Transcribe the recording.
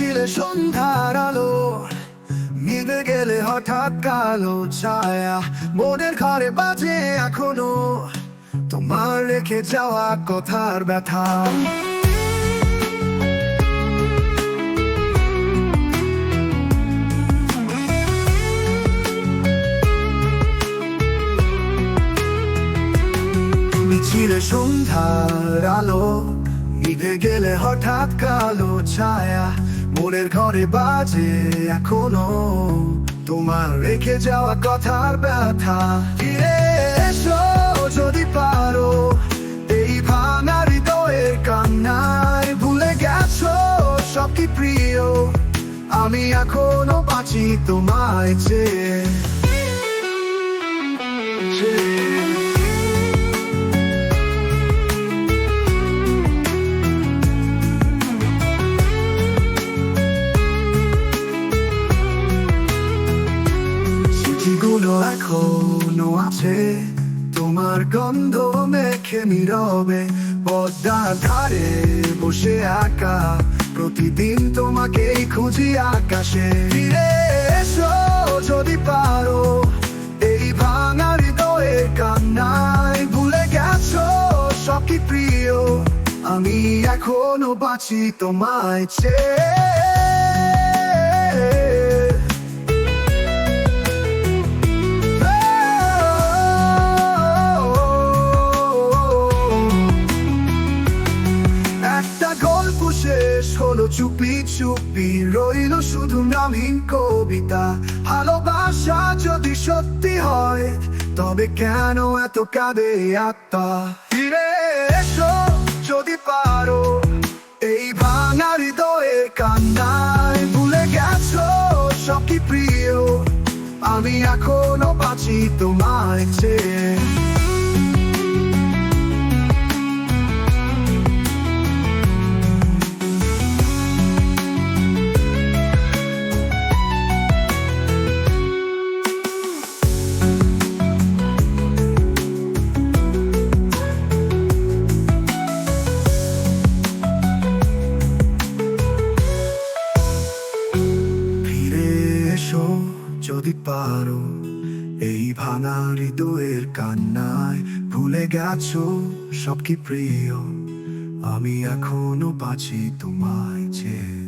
মিছিলে সন্ধ্যার আলো, মিলে গেলে হঠাৎ কালো ছায়া। মনের ঘরে বাজে এখনও, তোমার রেখে যাওয়া কথার ব্যথা। মিছিলে সন্ধ্যার আলো, মিলে গেলে হঠাৎ কালো ছায়া। মনের ঘরে বাজে এখনও। তোমার রেখে যাওয়া কথার ব্যথা। এসো যদি পারো, এই ভাঙা হৃদয়ের কান্নায় ভুলে গেছো সব কি প্রিয়। আমি এখনও বাঁচি তোমায় চেয়ে। এখনও আছে তোমার গন্ধ মেখে নীরবে পদ্মার ধারে বসে একা প্রতিদিন তোমাকেই খুঁজি আকাশে। ফিরে এসো যদি পারো, এই ভাঙা হৃদয়ে কান্নায় ভুলে গেছো, সব কি প্রিয়? আমি এখনও বাঁচি তোমায় চেয়ে। চুপি রইল শুধু নামহীন কবিতা। ভালোবাসা যদি সত্যি হয়, তবে কেন এত কাঁদে আত্মা? ফিরে এসো যদি পারো, এই ভাঙা হৃদয়ে কান্নায় ভুলে গেছো সব কি প্রিয়? আমি এখনও বাঁচি তোমায় চেয়ে। যদি পারো, এই ভাঙা হৃদয়ের কান্নায় ভুলে গেছো, সব কি প্রিয়? আমি এখনও বাঁচি তোমায় চেয়ে।